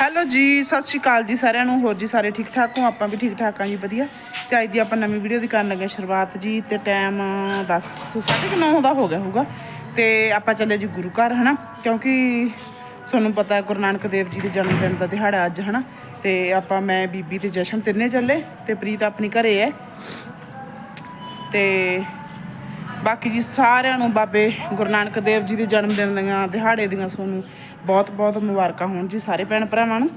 Hello ਜੀ, ਸਤਿ ਸ਼੍ਰੀ ਅਕਾਲ ਜੀ ਸਾਰਿਆਂ ਨੂੰ, ਹੋਰ ਜੀ ਸਾਰੇ ਠੀਕ ਠਾਕ ਹੋ? ਆਪਾਂ ਵੀ ਠੀਕ ਠਾਕ ਹਾਂ ਜੀ, ਵਧੀਆ। ਤੇ ਅੱਜ ਦੀ ਆਪਾਂ ਨਵੀਂ ਵੀਡੀਓ ਦੀ ਕਰਨ ਲੱਗੇ ਸ਼ੁਰੂਆਤ ਜੀ, ਤੇ ਟਾਈਮ 10 9:30 ਦਾ ਹੋ ਗਿਆ ਹੋਊਗਾ। ਤੇ ਆਪਾਂ ਚੱਲੇ ਜੀ ਗੁਰੂ ਘਰ, ਹਨਾ? ਕਿਉਂਕਿ ਤੁਹਾਨੂੰ ਪਤਾ ਗੁਰੂ ਨਾਨਕ ਦੇਵ ਜੀ ਦੇ ਜਨਮ ਦਿਨ ਦਾ ਦਿਹਾੜਾ ਅੱਜ, ਹਨਾ? ਤੇ ਆਪਾਂ, ਮੈਂ, ਬੀਬੀ ਤੇ ਜਸ਼ਨ ਤਿੰਨੇ ਚੱਲੇ, ਤੇ ਪ੍ਰੀਤ ਆਪਣੀ ਘਰੇ ਹੈ। ਤੇ ਬਾਕੀ ਜੀ ਸਾਰਿਆਂ ਨੂੰ ਬਾਬੇ ਗੁਰੂ ਨਾਨਕ ਦੇਵ ਜੀ ਦੇ ਜਨਮ ਦਿਨ ਦੀਆਂ, ਦਿਹਾੜੇ ਦੀਆਂ ਤੁਹਾਨੂੰ ਬਹੁਤ ਬਹੁਤ ਮੁਬਾਰਕਾਂ ਹੋਣ ਜੀ ਸਾਰੇ ਭੈਣ ਭਰਾਵਾਂ ਨੂੰ।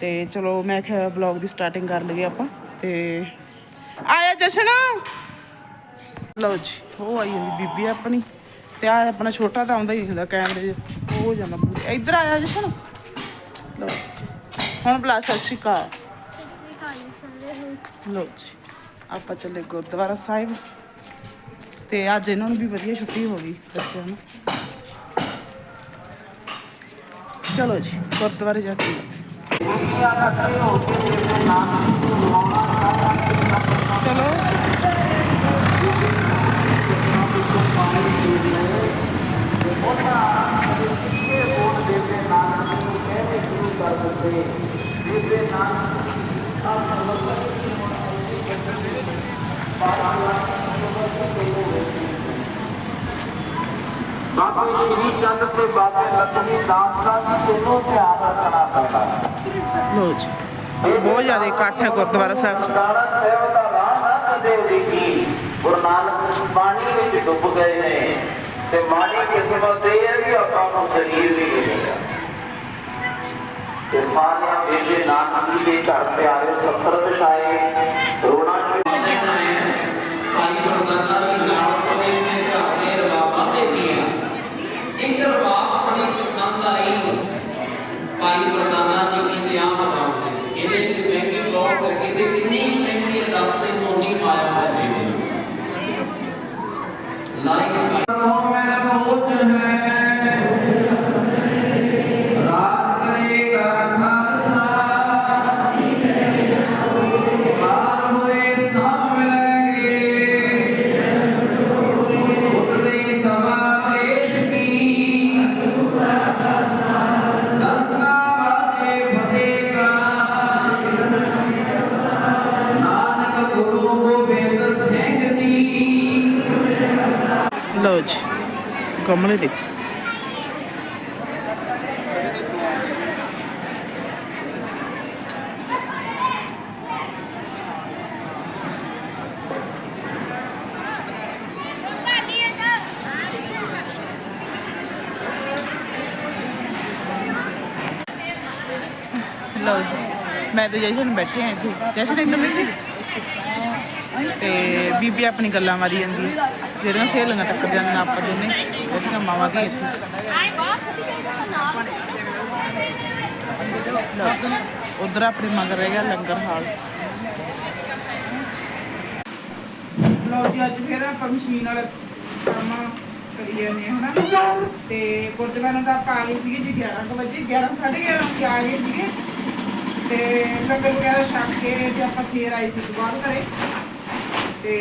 ਤੇ ਚਲੋ ਮੈਂ ਕਿਹਾ ਬਲੌਗ ਦੀ ਸਟਾਰਟਿੰਗ ਕਰ ਲਈਏ ਆਪਾਂ। ਤੇ ਆਇਆ ਜਸ਼ਨ। ਲਓ ਜੀ, ਉਹ ਆਈ ਜਾਂਦੀ ਬੀਬੀ ਆਪਣੀ। ਤੇ ਆ ਆਪਣਾ ਛੋਟਾ ਤਾਂ ਆਉਂਦਾ ਹੀ ਹੁੰਦਾ, ਕੈਮਰੇ 'ਚ। ਉਹ ਜਾਂਦਾ ਪੂਰੇ ਇੱਧਰ ਆਇਆ ਜਸ਼ਨ। ਲਓ ਹੁਣ ਬੁਲਾ, ਸਤਿ ਸ਼੍ਰੀ ਅਕਾਲ। ਲਓ ਜੀ, ਆਪਾਂ ਚੱਲੇ ਗੁਰਦੁਆਰਾ ਸਾਹਿਬ। ਤੇ ਅੱਜ ਇਹਨਾਂ ਨੂੰ ਵੀ ਵਧੀਆ ਛੁੱਟੀ ਹੋ ਗਈ ਬੱਚਿਆਂ ਨੂੰ। ਚਲੋ ਜੀ ਗੁਰਦੁਆਰੇ ਜਾ ਕੇ ਮਿਲਦੇ ਹਾਂ। ਚਲੋ ਬਾਬੇ ਸ਼੍ਰੀ ਚੰਦ ਤੇ ਬਾਬੇ ਲక్ష్ਮੀ ਦਾਸ ਦਾ ਵੀ ਦੋਨੋਂ ਧਿਆਨ ਰੱਖਣਾ ਪੈਂਦਾ ਲੋ ਜੀ। ਬਹੁਤ ਜ਼ਿਆਦਾ ਇਕੱਠ ਹੈ ਗੁਰਦੁਆਰਾ ਸਾਹਿਬ 'ਚ। ਸਰਦਾਰਾ ਸਾਹਿਬ ਦਾ ਰਾਹ ਨਾ ਕਦੇ ਦੇਖੀ ਗੁਰੂ ਨਾਨਕ ਪਾਣੀ ਵਿੱਚ ਡੁੱਬ ਗਏ ਨੇ ਤੇ ਮਾੜੀ ਕਿਸਮਤ ਇਹ ਹੈ ਵੀ ਆਪਾਂ ਨੂੰ ਸਰੀਰ ਵੀ ਮਿਲੇਗਾ ਤੇ ਸਾਰਿਆਂ ਬੇਬੇ ਨਾਨਕ ਦੇ ਘਰ ਤੇ ਆਏ ਸੱਤਰ ਵਿਛਾਏ ਰੋਣਾ ਭਾਈ ਗੁਰਦਾਨਾ ਗਮਲੇ ਦੇਖ। ਲਓ ਜੀ, ਮੈਂ ਤੇ ਜਸ਼ਨ ਬੈਠੇ ਆ ਇੱਥੇ। ਜਸ਼ਨ ਇੱਧਰ ਦੇਖੀ? ਤੇ ਬੀਬੀ ਆਪਣੀ ਗੱਲਾਂ ਮਾਰੀ ਜਾਂਦੀ ਜਿਹੜੀਆਂ ਸਹੇਲੀਆਂ ਟੱਕਰ ਜਾਂਦੀਆਂ ਆਪਾਂ ਦੋਨੇ। ਉਹਦੀਆਂ ਮਾਵਾਂ ਦੀ ਇੱਥੇ। ਉਧਰ ਆਪਣੇ ਮਗਰ ਰਹਿ ਲੰਗਰ ਹਾਲ। ਲਓ ਜੀ, ਅੱਜ ਫੇਰ ਆਪਾਂ ਮਸ਼ੀਨ ਵਾਲਾ ਕੰਮ ਕਰੀ ਜਾਂਦੇ ਹਨਾ? ਤੇ ਗੁਰਦੁਆਰਾ ਦਾ ਆਪਾਂ ਆ ਗਏ ਸੀਗੇ ਜੀ 11 ਕੁ ਵਜੇ 11 11:30 ਵਜੇ ਆ ਗਏ ਸੀਗੇ। ਤੇ ਲੰਗਰ ਵਗੈਰਾ ਛਕ ਕੇ ਤੇ ਆਪਾਂ ਫੇਰ ਆਏ ਸੀ ਦੁਬਾਰਾ ਘਰੇ। ਤੇ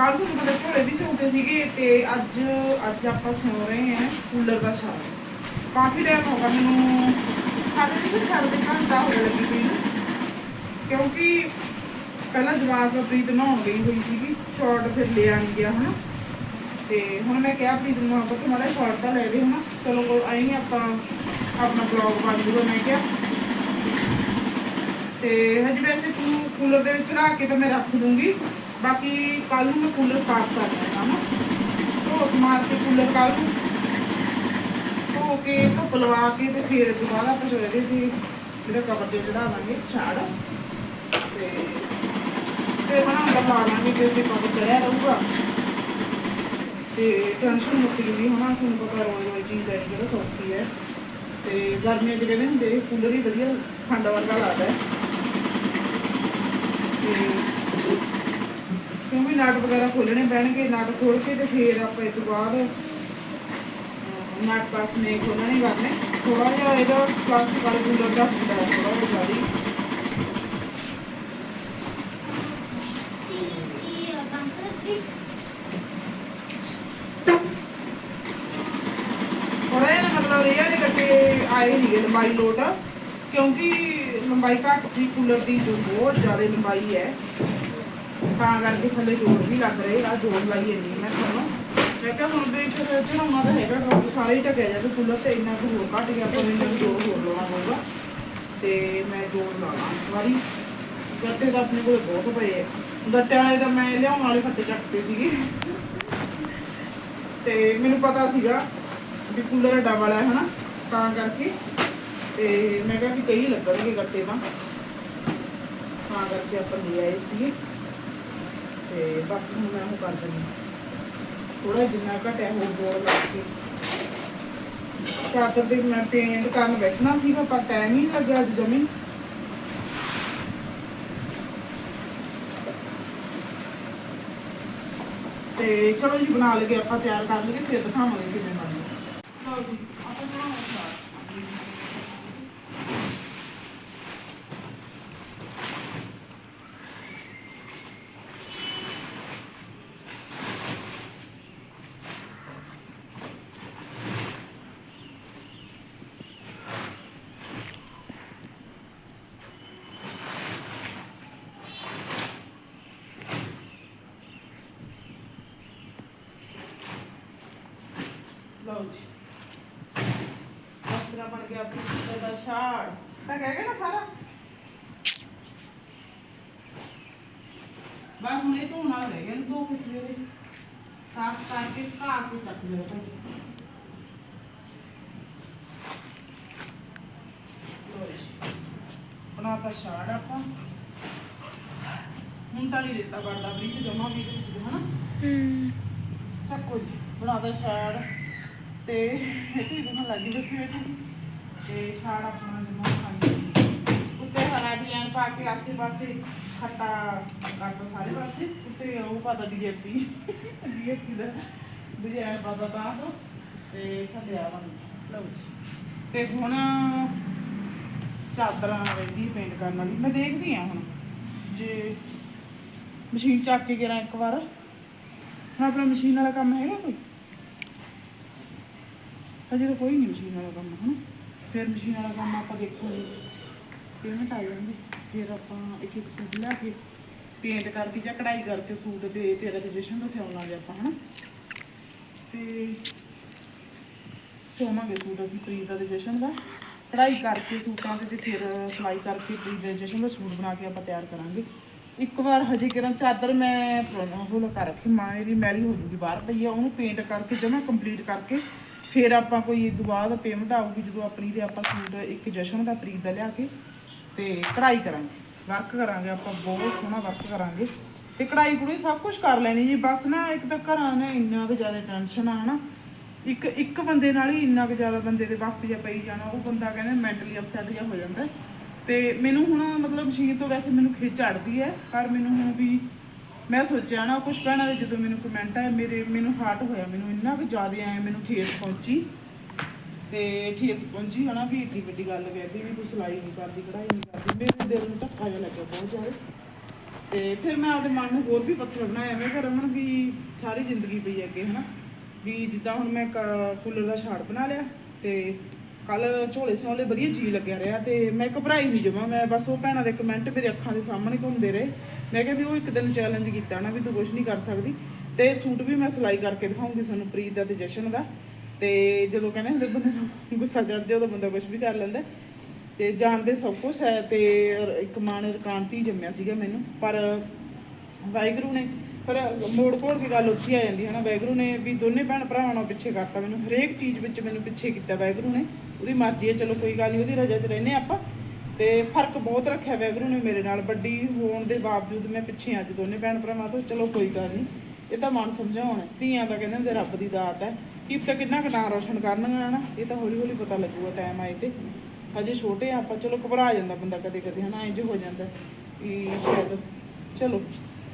ਕੱਲ ਨੂੰ ਮਤਲਬ ਝੋਲੇ ਵੀ ਸਿਉਂਦੇ ਸੀਗੇ ਤੇ ਅੱਜ ਅੱਜ ਆਪਾਂ ਸਿਉਂ ਰਹੇ ਹਾਂ ਕੂਲਰ ਦਾ ਛਾਲ। ਕਾਫੀ ਟਾਈਮ ਹੋ ਗਿਆ ਮੈਨੂੰ ਸਾਡੇ ਜੀ ਘਰ ਘੰਟਾ ਹੋ ਗਿਆ ਲੱਗੀ ਪਈ ਨੂੰ। ਕਿਉਂਕਿ ਪਹਿਲਾਂ ਜਵਾਕ ਪ੍ਰੀਤ ਨਹਾਉਣ ਗਈ ਹੋਈ ਸੀਗੀ ਸ਼ਾਰਟ ਫਿਰ ਲਿਆ ਨਹੀਂ ਗਿਆ ਹਨਾ। ਤੇ ਹੁਣ ਮੈਂ ਕਿਹਾ ਪ੍ਰੀਤ ਨੂੰ ਆਪਾਂ ਤੁਹਾਡਾ ਸ਼ਾਰਟ ਤਾਂ ਲੈ ਦੇ ਹਨਾ। ਚਲੋ ਕੋਈ ਆਈ ਨਹੀਂ ਆਪਾਂ ਆਪਣਾ ਬਲੌਗ ਬਣ ਜੂਗਾ ਮੈਂ ਕਿਹਾ। ਤੇ ਹਜੇ ਵੈਸੇ ਕੂ- ਕੂਲਰ ਦੇ ਵਿੱਚ ਚੜਾ ਕੇ ਤਾਂ ਮੈਂ ਰੱਖ ਦੂੰਗੀ। ਬਾਕੀ ਕੱਲ ਨੂੰ ਮੈਂ ਕੂਲਰ ਸਾਫ਼ ਕਰ ਦੇਣਾ ਨਾ। ਧੋਸ ਮਾਰ ਕੇ ਕੂਲਰ ਕੱਲ ਨੂੰ। ਧੋ ਕੇ, ਧੁੱਪ ਲਵਾ ਕੇ ਤੇ ਫਿਰ ਇਹ ਤੋਂ ਬਾਅਦ ਆਪਾਂ ਜੋ ਇਹਦੇ ਤੇ ਕਵਰ ਤੇ ਚੜਾਵਾਂਗੇ ਛਾੜ। ਤੇ ਤੇ ਬਣਾਉਣ ਦਾ ਲਾ ਲਾਂਗੇ ਕਿ ਉਹਦੇ ਕਵਰ ਚੜਿਆ ਰਹੂਗਾ। ਤੇ ਟੈਨਸ਼ਨ ਮੁੱਕ ਜੂਗੀ ਹਨਾ ਤੁਹਾਨੂੰ ਪਤਾ ਰੋਜ਼ ਰੋਜ਼ ਚੀਜ਼ ਲੈਣੀ ਜਿਹੜਾ ਸੌਖੀ ਹੈ। ਤੇ ਗਰਮੀਆਂ 'ਚ ਕਹਿੰਦੇ ਹੁੰਦੇ ਕੂਲਰ ਹੀ ਵਧੀਆ, ਠੰਡ ਵਰਗਾ ਲੱਗਦਾ ਤੇ ਕਿਉਂਕਿ ਨਾਟ ਵਗੈਰਾ ਖੋਲਣੇ ਪੈਣਗੇ ਨਾਟ ਖੋਲ ਕੇ ਤੇ ਫਿਰ ਆਪਾਂ ਇਸ ਤੋਂ ਬਾਅਦ ਅਹ, ਨਾਟ ਪਾਸ ਨੇ ਖੋਲਣੇ ਕਰਨੇ। ਥੋੜਾ ਜਿਹਾ ਇਹਦਾ ਪਲਾਸਟਿਕ ਵਾਲੇ ਕੂਲਰ ਦਾ ਹੁੰਦਾ ਹੈ ਥੋੜਾ ਜਿਹਾ ਜ਼ਿਆਦਾ ਥੋੜਾ ਜਿਹਾ ਨਾ ਮਤਲਬ ਇਹ ਆ ਕਿ ਕੱਟੇ ਆਏ ਨਹੀਂ ਲੰਬਾਈ ਲੋਟ। ਕਿਉਂਕਿ ਲੰਬਾਈ ਘੱਟ ਸੀ ਕੂਲਰ ਦੀ ਜੋ ਬਹੁਤ ਜ਼ਿਆਦਾ ਲੰਬਾਈ ਹੈ। ਤਾਂ ਕਰਕੇ ਥੱਲੇ ਜੋੜ ਵੀ ਲੱਗ ਰਹੇ ਆ, ਜੋੜ ਲਾਈ ਇੰਨੀ ਮੈਂ ਤੁਹਾਨੂੰ। ਮੈਂ ਕਿਹਾ ਹੁਣ ਵੀ ਫਿਰ ਚੜਾਉਣਾ ਤਾਂ ਹੈਗਾ ਕਿਉਂਕਿ ਸਾਰੇ ਹੀ ਢਕਿਆ ਜਾਵੇ ਕੂਲਰ ਤੇ ਇੰਨਾ ਕੁ ਹੋਰ ਘੱਟ ਗਿਆ, ਪਰ ਇਹਨਾਂ ਨੂੰ ਜੋੜ ਹੋਰ ਲਾਉਣਾ ਪਊਗਾ ਤੇ ਮੈਂ ਜੋੜ ਲਾਣਾ ਇੱਕ ਵਾਰੀ। ਗੱਟੇ ਤਾਂ ਆਪਣੇ ਕੋਲ ਬਹੁਤ ਪਏ ਆ। ਗੱਟਿਆਂ ਵਾਲੇ ਤਾਂ ਮੈਂ ਲਿਆਉਣ ਵਾਲੇ ਫੱਟੇ ਕੱਟਦੇ ਸੀਗੇ। ਤੇ ਮੈਨੂੰ ਪਤਾ ਸੀਗਾ ਵੀ ਕੂਲਰ ਅੱਡਾ ਵਾਲਾ ਹੈ ਹਨਾ, ਤਾਂ ਕਰਕੇ। ਤੇ ਮੈਂ ਕਿਹਾ ਕਿ ਕਈ ਲੱਗਣਗੇ ਗੱਟੇ ਤਾਂ। ਤਾਂ ਕਰਕੇ ਆਪਾਂ ਲੈ ਆਏ ਸੀ ਤੇ ਬਸ ਹੁਣ ਮੈਂ ਉਹ ਕਰ ਦਿੰਦੀ ਥੋੜਾ ਜਿੰਨਾ ਘਟਿਆ ਹੋਰ ਜੋੜ ਲਾ ਕੇ। ਚਾਦਰ ਤੇ ਮੈਂ ਪੇਂਟ ਕਰਨ ਬੈਠਣਾ ਸੀਗਾ ਪਰ ਟਾਈਮ ਹੀ ਲੱਗਿਆ ਅੱਜ ਜਮੀ। ਤੇ ਚਲੋ ਜੀ, ਬਣਾ ਲਗੇ ਆਪਾਂ, ਤਿਆਰ ਕਰ ਲਈਏ, ਫਿਰ ਦਿਖਾਵਾਂਗੇ ਕਿਵੇਂ ਬਣਦੀ। ਆਪਾਂ ਬਣਾਉਣਾ ਲਓ ਜੀ ਇਸ ਤਰ੍ਹਾਂ ਬਣ ਗਿਆ ਆਪਣਾ ਦਾ ਸ਼ਾੜ ਤਾਂ ਕਹਿ ਗਏ ਨਾ ਸਾਰਾ। ਬਸ ਹੁਣ ਇਹ ਧੋਣ ਵਾਲਾ ਰਹਿ ਗਿਆ ਇਹਨੂੰ ਧੋ ਕੇ ਸਵੇਰੇ। ਸਾਫ਼ ਕਰਕੇ ਸੁਕਾ ਕੇ ਚੱਕ ਲਿਓ ਭਾਜੀ ਲਓ ਜੀ ਬਣਾਤਾ ਸ਼ਾੜ ਆਪਾਂ। ਹੁਣ ਤਾਂ ਨਹੀਂ ਦਿੱਤਾ ਬਣਦਾ ਬਰੀਕ ਜਮਾ ਵੀ ਇਹਦੇ ਵਿੱਚ ਹਨਾ? ਚੱਕੋ ਜੀ ਬਣਾਦਾ ਛਾੜ। ਤੇ ਇਹ ਤੇ ਲੱਗੀ ਬੈਠੀ ਬੈਠੀ ਤੇ ਛਾੜ ਆਪਣਾ ਜਮਾ ਖਾਂਦੀ ਉੱਤੇ ਹਰਾ ਡਿਜ਼ਾਈਨ ਪਾ ਕੇ ਆਸੇ ਪਾਸੇ ਖੱਟਾ ਕਰਤਾ ਸਾਰੇ ਪਾਸੇ। ਉੱਤੇ ਉਹ ਪਾਤਾ ਡੀਏਪੀ ਡੀਏਪੀ ਦਾ ਡਿਜ਼ਾਈਨ ਪਾਤਾ ਤਾਂ ਤੇ ਥੱਲੇ ਆ ਬਣ ਲਓ ਜੀ। ਤੇ ਹੁਣ ਚਾਦਰਾਂ ਰਹਿੰਦੀ ਪੇਂਟ ਕਰਨ ਵਾਲੀ। ਮੈਂ ਦੇਖਦੀ ਆ ਹੁਣ। ਜੇ ਮਸ਼ੀਨ ਚੱਕ ਕੇ ਕਰਾਂ ਇੱਕ ਵਾਰ। ਹੁਣ ਆਪਣਾ ਮਸ਼ੀਨ ਵਾਲਾ ਕੰਮ ਹੈਗਾ ਕੋਈ? ਅਜੇ ਤਾਂ ਕੋਈ ਨਹੀਂ ਮਸ਼ੀਨ ਵਾਲਾ ਕੰਮ, ਹਨਾ? ਫਿਰ ਮਸ਼ੀਨ ਵਾਲਾ ਕੰਮ ਆਪਾਂ ਦੇਖਾਂਗੇ ਪੇਮੈਂਟ ਆ ਜਾਂਦੀ। ਫਿਰ ਆਪਾਂ ਇੱਕ ਇੱਕ ਸੂਟ ਲੈ ਕੇ ਪੇਂਟ ਕਰਕੇ ਜਾਂ ਕਢਾਈ ਕਰਕੇ ਸੂਟ ਤੇ ਤੇ ਜਸ਼ਨ ਦਾ ਸਿਉਣ ਲਾਂਗੇ ਆਪਾਂ, ਹਨਾ? ਤੇ ਸਿਉਵਾਂਗੇ ਸੂਟ ਅਸੀਂ ਪ੍ਰੀਤ ਦਾ ਤੇ ਦਾ। ਕਢਾਈ ਕਰਕੇ ਸੂਟਾਂ ਤੇ ਤੇ ਫਿਰ ਸਿਲਾਈ ਕਰਕੇ ਪ੍ਰੀਤ ਦੇ ਜਸ਼ਨ ਦਾ ਸੂਟ ਬਣਾ ਕੇ ਆਪਾਂ ਤਿਆਰ ਕਰਾਂਗੇ। ਇੱਕ ਵਾਰ ਹਜੇ ਕਿਰਨ ਚਾਦਰ ਮੈਂ ਪੁਰਾਣਾ ਉਹ ਲਗਾ ਰੱਖੀ, ਮਾਂ ਇਹਦੀ ਮੈਲੀ ਹੋ ਜੂਗੀ ਬਾਹਰ ਪਈ ਆ, ਉਹਨੂੰ ਪੇਂਟ ਕਰਕੇ ਜਮਾ ਕੰਪਲੀਟ ਕਰਕੇ ਫਿਰ ਆਪਾਂ ਕੋਈ ਇਹ ਤੋਂ ਬਾਅਦ ਪੇਮੈਂਟ ਆਊਗੀ ਜਦੋਂ ਆਪਣੀ ਤੇ ਆਪਾਂ ਸੂਟ ਇੱਕ ਜਸ਼ਨ ਦਾ ਪ੍ਰੀਤ ਦਾ ਲਿਆ ਕੇ ਤੇ ਕਢਾਈ ਕਰਾਂਗੇ। ਵਰਕ ਕਰਾਂਗੇ ਆਪਾਂ, ਬਹੁਤ ਸੋਹਣਾ ਵਰਕ ਕਰਾਂਗੇ। ਤੇ ਕਢਾਈ ਕੁੜੀ ਸਭ ਕੁਝ ਕਰ ਲੈਣੀ ਜੀ, ਬਸ ਨਾ ਇੱਕ ਤਾਂ ਘਰਾਂ ਨੇ ਇੰਨਾ ਕੁ ਜ਼ਿਆਦਾ ਟੈਨਸ਼ਨ ਆ, ਹਨਾ। ਇੱਕ ਇੱਕ ਬੰਦੇ ਨਾਲ ਹੀ ਇੰਨਾ ਕੁ ਜ਼ਿਆਦਾ ਬੰਦੇ ਦੇ ਵਕਤ ਜਿਹਾ ਪਈ ਜਾਣਾ, ਉਹ ਬੰਦਾ ਕਹਿੰਦਾ ਮੈਂਟਲੀ ਅਪਸੈਟ ਜਿਹਾ ਹੋ ਜਾਂਦਾ। ਹੈ। ਤੇ ਮੈਨੂੰ ਹੁਣ ਮਤਲਬ ਮਸ਼ੀਨ ਤੋਂ ਵੈਸੇ ਮੈਨੂੰ ਖਿੱਚ ਚੜਦੀ ਹੈ, ਪਰ ਮੈਨੂੰ ਹੁਣ ਵੀ ਮੈਂ ਸੋਚਿਆ ਨਾ ਕੁਝ ਭੈਣਾਂ ਦੇ ਜਦੋਂ ਮੈਨੂੰ ਕਮੈਂਟ ਆਏ, ਮੇਰੇ, ਮੈਨੂੰ ਹਾਰਟ ਹੋਇਆ, ਮੈਨੂੰ ਇੰਨਾ ਕੁ ਜ਼ਿਆਦਾ ਆਇਆ ਮੈਨੂੰ ਠੇਸ ਪਹੁੰਚੀ। ਤੇ ਠੇਸ ਪਹੁੰਚੀ ਹਨਾ ਵੀ ਏਡੀ ਵੱਡੀ ਗੱਲ ਕਹਿਦੀ ਵੀ ਤੂੰ ਸਿਲਾਈ ਨਹੀਂ ਕਰਦੀ, ਕਢਾਈ ਨਹੀਂ ਕਰਦੀ, ਮੇਰੇ ਦਿਲ ਨੂੰ ਧੱਕਾ ਜਿਹਾ ਲੱਗਿਆ ਬਹੁਤ ਜ਼ਿਆਦਾ। ਤੇ ਫਿਰ ਮੈਂ ਆਪਦੇ ਮਨ ਨੂੰ ਹੋਰ ਵੀ ਪੱਥਰ ਬਣਾਇਆ ਮੈਂ ਕਿਹਾ ਰਮਨ ਵੀ ਸਾਰੀ ਜ਼ਿੰਦਗੀ ਪਈ ਅੱਗੇ, ਹਨਾ। ਵੀ ਜਿੱਦਾਂ ਹੁਣ ਮੈਂ ਕੂਲਰ ਦਾ ਛਾੜ ਬਣਾ ਲਿਆ ਤੇ ਕੱਲ ਝੋਲੇ ਸਿਉਲੇ ਵਧੀਆ ਚੀਜ਼ ਲੱਗਿਆ ਰਿਹਾ ਤੇ ਮੈਂ ਘਬਰਾਈ ਨਹੀਂ ਜਮਾ, ਮੈਂ ਬਸ ਉਹ ਭੈਣਾਂ ਦੇ ਕਮੈਂਟ ਮੇਰੇ ਅੱਖਾਂ ਦੇ ਸਾਹਮਣੇ ਘੁੰਮਦੇ ਰਹੇ। ਮੈਂ ਕਿਹਾ ਵੀ ਉਹ ਇੱਕ ਦਿਨ ਚੈਲੰਜ ਕੀਤਾ ਨਾ ਵੀ ਤੂੰ ਕੁਝ ਨਹੀਂ ਕਰ ਸਕਦੀ। ਤੇ ਸੂਟ ਵੀ ਮੈਂ ਸਿਲਾਈ ਕਰਕੇ ਦਿਖਾਉਂਗੀ ਸਾਨੂੰ ਪ੍ਰੀਤ ਦਾ ਤੇ ਜਸ਼ਨ ਦਾ। ਤੇ ਜਦੋਂ ਕਹਿੰਦੇ ਹੁੰਦੇ ਬੰਦੇ ਨੂੰ ਗੁੱਸਾ ਚੜ ਜਾਏ, ਉਦੋਂ ਬੰਦਾ ਕੁਝ ਵੀ ਕਰ ਲੈਂਦਾ। ਤੇ ਜਾਣਦੇ ਸਭ ਕੁਝ ਹੈ ਤੇ ਇੱਕ ਮਾਂ ਨੇ ਰਕਾਂਤੀ ਜੰਮਿਆ ਸੀਗਾ ਮੈਨੂੰ। ਪਰ ਵਾਹਿਗੁਰੂ ਨੇ, ਪਰ ਮੋੜ ਕੋੜ ਦੀ ਗੱਲ ਉੱਥੇ ਆ ਜਾਂਦੀ ਹੈ ਨਾ। ਵਾਹਿਗੁਰੂ ਨੇ ਵੀ ਦੋਨੇ ਭੈਣ ਭਰਾਵਾਂ ਨੂੰ ਪਿੱਛੇ ਕਰਤਾ ਮੈਨੂੰ। ਹਰੇਕ ਚੀਜ਼ ਵਿੱਚ ਮੈਨੂੰ ਪਿੱਛੇ ਕੀਤਾ ਵਾਹਿਗੁਰੂ ਨੇ। ਉਹਦੀ ਮਰਜ਼ੀ ਹੈ, ਚਲੋ ਕੋਈ ਗੱਲ ਨਹੀਂ, ਉਹਦੀ ਰਜ਼ਾ 'ਚ ਰਹਿੰਦੇ ਆਪਾਂ। ਤੇ ਫ਼ਰਕ ਬਹੁਤ ਰੱਖਿਆ ਵੈਗਰੂ ਨੇ ਮੇਰੇ ਨਾਲ। ਵੱਡੀ ਹੋਣ ਦੇ ਬਾਵਜੂਦ ਮੈਂ ਪਿੱਛੇ ਅੱਜ ਦੋਨੇ ਭੈਣ ਭਰਾਵਾਂ ਤੋਂ। ਚਲੋ ਕੋਈ ਗੱਲ ਨਹੀਂ, ਇਹ ਤਾਂ ਮਨ ਸਮਝਾਉਣ ਧੀਆਂ ਤਾਂ ਕਹਿੰਦੇ ਹੁੰਦੇ ਰੱਬ ਦੀ ਦਾਤ ਹੈ। ਕੀ ਪਤਾ ਕਿੰਨਾ ਕੁ ਨਾਂ ਰੋਸ਼ਨ ਕਰਨਗੀਆਂ ਨਾ ਇਹ ਤਾਂ ਹੌਲੀ ਹੌਲੀ ਪਤਾ ਲੱਗੂਗਾ ਟਾਈਮ ਆਏ ਤੇ। ਹਜੇ ਛੋਟੇ ਆ ਆਪਾਂ, ਚਲੋ ਘਬਰਾ ਜਾਂਦਾ ਬੰਦਾ ਕਦੇ ਕਦੇ ਹਨਾ ਇੰਜ ਹੋ ਜਾਂਦਾ ਵੀ ਸ਼ਾਇਦ, ਚਲੋ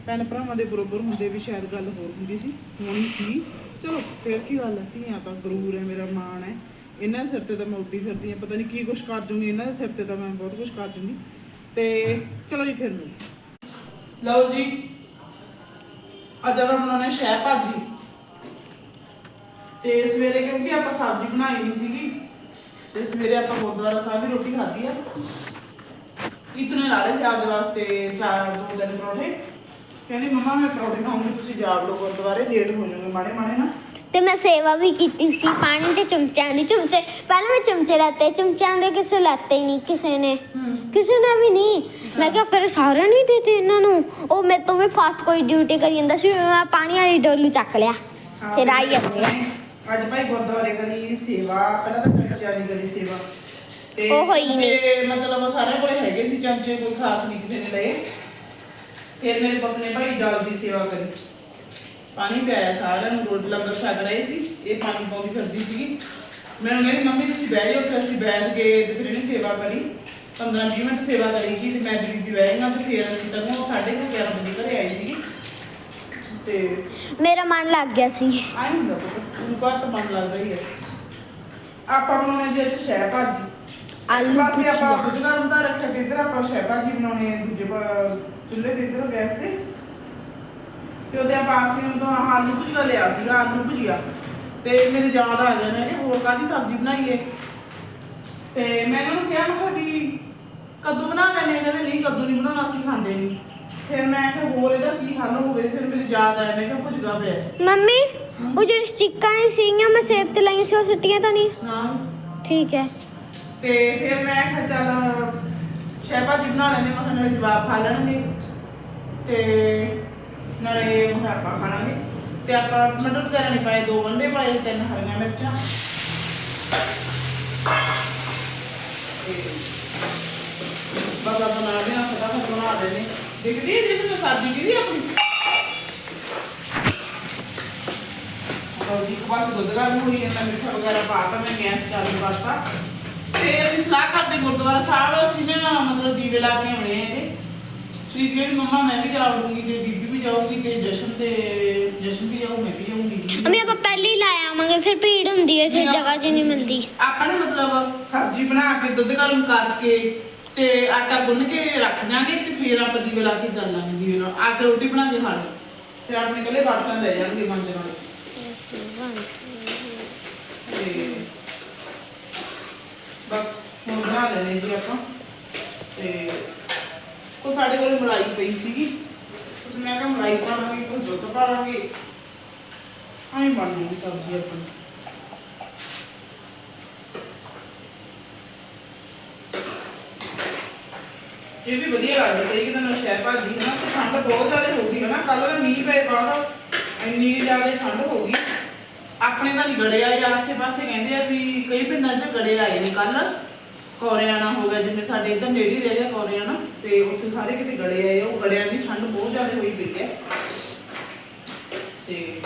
ਭੈਣ ਭਰਾਵਾਂ ਦੇ ਬਰੋਬਰ ਹੁੰਦੇ ਵੀ ਸ਼ਾਇਦ ਗੱਲ ਹੋਰ ਹੁੰਦੀ ਸੀ, ਹੋਣੀ ਸੀ। ਚਲੋ, ਫਿਰ ਕੀ ਗੱਲ ਹੈ, ਧੀਆਂ ਤਾਂ ਗਰੂਰ ਹੈ, ਮੇਰਾ ਮਾਣ ਹੈ। ਇਹਨਾਂ ਦੇ ਸਿਰ ਤੇ ਤਾਂ ਮੈਂ ਉੱਡੀ ਫਿਰਦੀ ਹਾਂ, ਪਤਾ ਨਹੀਂ ਕੀ ਕੁਛ ਕਰ ਜੂੰਗੀ, ਇਹਨਾਂ ਦੇ ਸਿਰ ਤੇ ਤਾਂ ਮੈਂ ਬਹੁਤ ਕੁਛ ਕਰ ਜੂੰਗੀ। ਤੇ ਚਲੋ ਜੀ, ਫਿਰ ਮਿਲ ਲਓ ਜੀ, ਅੱਜ ਆਪਾਂ ਬਣਾਉਣਾ ਸ਼ਹਿ ਭਾਜੀ। ਤੇ ਸਵੇਰੇ ਕਿਉਂਕਿ ਆਪਾਂ ਸਬਜ਼ੀ ਬਣਾਈ ਨਹੀਂ ਸੀਗੀ, ਤੇ ਸਵੇਰੇ ਆਪਾਂ ਗੁਰਦੁਆਰਾ ਸਾਹਿਬ ਵੀ ਰੋਟੀ ਖਾਧੀ ਆ। ਇਤਨੇ ਲਾੜੇ ਸੀ ਆਪਦੇ ਵਾਸਤੇ ਚਾਰ, ਦੋ ਦਿਨ ਪਰੌਠੇ। ਕਹਿੰਦੀ, ਮੰਮਾ, ਮੈਂ ਪਰੌਠੇ ਖਾਉਂਗੀ ਤੁਸੀਂ ਜਾ ਲਓ ਗੁਰਦੁਆਰੇ ਲੇਟ ਹੋ ਜਾਓਗੇ ਮਾੜੇ ਮਾੜੇ ਨਾ। ਤੇ ਮੈਂ ਸੇਵਾ ਵੀ ਕੀਤੀ ਸੀ ਪਾਣੀ ਤੇ ਚਮਚਿਆਂ ਦੀ ਚਮਚੇ ਪਹਿਲਾਂ ਮੈਂ ਚਮਚੇ ਲਾਤੇ ਚਮਚਿਆਂ ਦੇ ਕਿਸੇ ਲਾਤੇ ਹੀ ਨਹੀਂ ਕਿਸੇ ਨੇ। ਕਿਸੇ ਨੇ ਵੀ ਨਹੀਂ। ਮੈਂ ਕਿਹਾ ਫਿਰ ਸਾਰਿਆਂ ਨੇ ਦਿੱਤੇ ਇਹਨਾਂ ਨੂੰ। ਉਹ ਮੇਰੇ ਤੋਂ ਵੀ ਫਾਸਟ ਕੋਈ ਡਿਊਟੀ ਕਰੀ ਜਾਂਦਾ ਸੀ ਮੈਂ ਪਾਣੀ ਵਾਲੀ ਡੋਲੂ ਚੱਕ ਲਿਆ। ਫਿਰ ਆਈ ਜਾਂਦੇ ਆ ਅੱਜ ਭਾਈ ਗੁਰਦੁਆਰੇ ਕਰੀ ਸੇਵਾ ਪਹਿਲਾਂ ਤਾਂ ਚਮਚਿਆਂ ਦੀ ਕਰੀ ਸੇਵਾ। ਤੇ ਉਹ ਹੋਈ ਨਹੀਂ। ਤੇ ਮਤਲਬ ਸਾਰਿਆਂ ਕੋਲੇ ਹੈਗੇ ਸੀ ਚਮਚੇ ਕੋਈ ਖਾਸ ਨਹੀਂ ਕਿਸੇ ਨੇ ਲਏ। ਫਿਰ ਮੇਰੇ ਪੁੱਤ ਨੇ ਭਾਈ ਜਲ ਦੀ ਸੇਵਾ ਕਰੀ। ਪਾਣੀ ਪਿਆਇਆ ਸਾਰਿਆਂ ਨੂੰ ਰੋਟੀ ਲੰਗਰ ਛਕ ਰਹੇ ਸੀ ਇਹ ਪਾਣੀ ਪਾਉਂਦੀ ਫਿਰਦੀ ਸੀਗੀ। ਮੈਨੂੰ ਕਹਿੰਦੀ ਮੰਮੀ ਤੁਸੀਂ ਬਹਿ ਜਾਓ ਫਿਰ ਅਸੀਂ ਬੈਠ ਕੇ ਤੇ ਫਿਰ ਇਹਨੇ ਸੇਵਾ ਕਰੀ। 15 20 ਮਿੰਟ ਸੇਵਾ ਕਰੇਗੀ ਤੇ ਮੈਂ ਤੇ ਬੀਬੀ ਬਹਿ ਤੇ ਫਿਰ ਅਸੀਂ ਤਾਂ ਉਹ 11:30 ਵਜੇ ਘਰੇ ਆਈ ਸੀਗੀ। ਤੇ ਮੇਰਾ ਮਨ ਲੱਗ ਗਿਆ ਸੀ। ਆਈ ਹੁੰਦਾ ਪੁੱਤ ਉਹਨੂੰ ਬਾਤ ਤਾਂ ਮਨ ਲੱਗਦਾ ਹੀ ਹੈ। ਆਪਾਂ ਬਣਾਉਣੇ ਜੇ ਅੱਜ ਸ਼ਹਿ ਭਾਜੀ। ਆਲੂ ਪਾਸੇ ਆਪਾਂ ਭੁਜੀਆ ਦੁੱਧ ਗਰਮ ਦਾ ਰੱਖਿਆ ਤੇ ਇੱਧਰ ਆਪਾਂ ਸ਼ਹਿ ਭਾਜੀ ਬਣਾਉਣੇ ਆ ਦੂਜੇ ਪਾ- ਚੁੱਲ੍ਹੇ ਤੇ ਇੱਧਰ ਗੈਸ ਤੇ। ਤੇ ਉਹਦੇ ਆਪਾਂ ਆਕਸੀ ਨੂੰ ਤਾਂ ਆਲੂ ਭੁਜੀਆ ਲਿਆ ਸੀਗਾ ਆਲੂ ਭੁਜੀਆ। ਤੇ ਮੇਰੇ ਯਾਦ ਆ ਗਿਆ ਮੈਂ ਕਿਹਾ ਹੋਰ ਕਾਦੀ ਸਬਜ਼ੀ ਬਣਾਈਏ? ਤੇ ਮੈਂ ਇਹਨਾਂ ਨੂੰ ਕਿਹਾ ਮੈਂ ਕਿਹਾ ਵੀ ਕੱਦੂ ਬਣਾ ਲੈਣੇ ਕਹਿੰਦੇ ਨਹੀਂ ਕੱਦੂ ਨਹੀਂ ਬਣਾਉਣਾ ਅਸੀਂ ਖਾਂਦੇ ਨਹੀਂ। ਫਿਰ ਮੈਂ ਕਿਹਾ ਹੋਰ ਇਹਦਾ ਕੀ ਹੱਲ ਹੋਵੇ? ਫਿਰ ਮੇਰੇ ਯਾਦ ਆਇਆ ਮੈਂ ਕਿਹਾ ਭੁਜਗਾ ਪਿਆ। ਮੰਮੀ ਉਹ ਜਿਹੜੀ ਸਟਿੱਕਾਂ ਸੀਗੀਆਂ ਮੈਂ ਸੇਬ ਤੇ ਲਾਈਆਂ ਸੀ ਉਹ ਸੁੱਟੀਆਂ ਤਾਂ ਨਹੀਂ? ਹਾਂ ਠੀਕ ਹੈ। ਤੇ ਫਿਰ ਮੈਂ ਕਿਹਾ ਚੱਲ ਸ਼ਹਿਬਾਜੀ ਬਣਾ ਲੈਣੇ ਮੈਂ ਕਿਹਾ ਨਾਲੇ ਜਵਾਬ ਖਾ ਲੈਣਗੇ। ਤੇ ਨਾਲੇ ਮੈਂ ਕਿਹਾ ਆਪਾਂ ਖਾਣਾਂਗੇ। ਤੇ ਆਪਾਂ ਮਟਰ ਵਗੈਰਾ ਨਹੀਂ ਪਾਏ, ਦੋ ਗੰਢੇ ਪਾਏ, ਤਿੰਨ ਹਰੀਆਂ ਮਿਰਚਾਂ। ਤੇ ਬਸ ਆਪਾਂ ਬਣਾ ਫਟਾਫਟ ਬਣਾ ਲੈਣੇ ਦਿਖਦੀ ਹੈ ਜਿਸ ਨੂੰ ਸਬਜ਼ੀ ਕਿਹਦੀ ਆਪਣੀ। ਜੀ ਇੱਕ ਪਾਸੇ ਦੁੱਧ ਗਰਮ ਹੋਈ ਜਾਂਦਾ ਮਿੱਠਾ ਵਗੈਰਾ ਪਾਤਾ ਮੈਂ ਗੈਸ ਚਾਲੂ ਕਰਤਾ। ਤੇ ਅਸੀਂ ਸਲਾਹ ਕਰਦੇ ਗੁਰਦੁਆਰਾ ਸਾਹਿਬ, ਅਸੀਂ ਨਾ ਮਤਲਬ ਦੀਵੇ ਲਾ ਕੇ ਆਉਣੇ ਹੈਗੇ। ਪ੍ਰੀਤ ਕਹਿੰਦੀ ਮੰਮਾ ਮੈਂ ਵੀ ਜਾਊਂਗੀ ਤੇ ਬੀਬੀ ਜਾਊਗੀ ਤੇ ਜਸ਼ਨ ਤੇ ਜਸ਼ਨ ਵੀ ਜਾਊ ਮੈਂ ਵੀ ਜਾਊਂਗੀ ਅਮੀ ਆਪਾਂ ਪਹਿਲੇ ਹੀ ਲਾਇਆ ਆਵਾਂਗੇ ਫਿਰ ਭੀੜ ਹੁੰਦੀ ਹੈ ਫਿਰ ਜਗ੍ਹਾ ਜੀ ਨਹੀਂ ਮਿਲਦੀ। ਆਪਾਂ ਨੇ ਮਤਲਬ ਸਬਜ਼ੀ ਬਣਾ ਕੇ ਦੁੱਧ ਗਰਮ ਕਰਕੇ ਤੇ ਆਟਾ ਗੁੰਨ ਕੇ ਰੱਖ ਜਾਾਂਗੇ ਤੇ ਫਿਰ ਆਪਾਂ ਦੀਵੇ ਲਾ ਕੇ ਚੱਲਾਂਗੇ ਦੀਵੇ ਨਾਲ। ਆ ਕੇ ਰੋਟੀ ਬਣਾ ਕੇ ਖਾ ਲਓ। ਤੇ ਆਪਣੇ ਕੱਲੇ ਬਾਤਾਂ ਲੈ ਜਾਣਗੇ ਮੰਜ ਨਾਲ ਤੇ ਬਸ ਹੁਣ ਬਣਾ ਲੈਣੇ ਜੀ ਆਪਾਂ। ਤੇ ਉਹ ਸਾਡੇ ਕੋਲ ਮਲਾਈ ਪਈ ਸੀਗੀ। ਉਸ ਮੈਂ ਕਿਹਾ ਮਲਾਈ ਪਾਵਾਂਗੇ, ਕੋਈ ਦੁੱਧ ਪਾ ਲਾਂਗੇ ਆਈ ਬਣ ਜੂਗੀ ਸਬਜ਼ੀ ਆਪਣੀ। ਇਹ ਵੀ ਵਧੀਆ ਲੱਗਦਾ ਤੇ ਕਿ ਤੁਹਾਨੂੰ ਸ਼ਹਿ ਭਾਜੀ ਹੈ ਨਾ, ਤੇ ਠੰਡ ਬਹੁਤ ਜ਼ਿਆਦਾ ਹੋ ਗਈ ਹੈ ਨਾ। ਕੱਲ ਦਾ ਮੀਂਹ ਪਏ ਬਾਅਦ ਇੰਨੀ ਜ਼ਿਆਦਾ ਠੰਡ ਹੋ ਗਈ। ਆਪਣੇ ਤਾਂ ਨਹੀਂ ਗੜੇ ਆਏ ਆਸੇ ਪਾਸੇ ਕਹਿੰਦੇ ਆ ਵੀ ਕਈ ਪਿੰਡਾਂ 'ਚ ਗੜੇ ਆਏ ਨੇ ਕੱਲ ਕੋਰਿਆਣਾ ਹੋ ਗਿਆ ਜਿਵੇਂ ਸਾਡੇ ਇੱਧਰ ਨੇੜੇ ਹੀ ਰਹਿ ਗਿਆ ਕੋਰਿਆਣਾ ਤੇ ਉੱਥੇ ਸਾਰੇ ਕਿਤੇ ਗੜੇ ਆਏ ਆ, ਉਹ ਗੜਿਆਂ ਦੀ ਠੰਡ ਬਹੁਤ ਜ਼ਿਆਦਾ ਹੋਈ ਪਈ ਹੈ। ਤੇ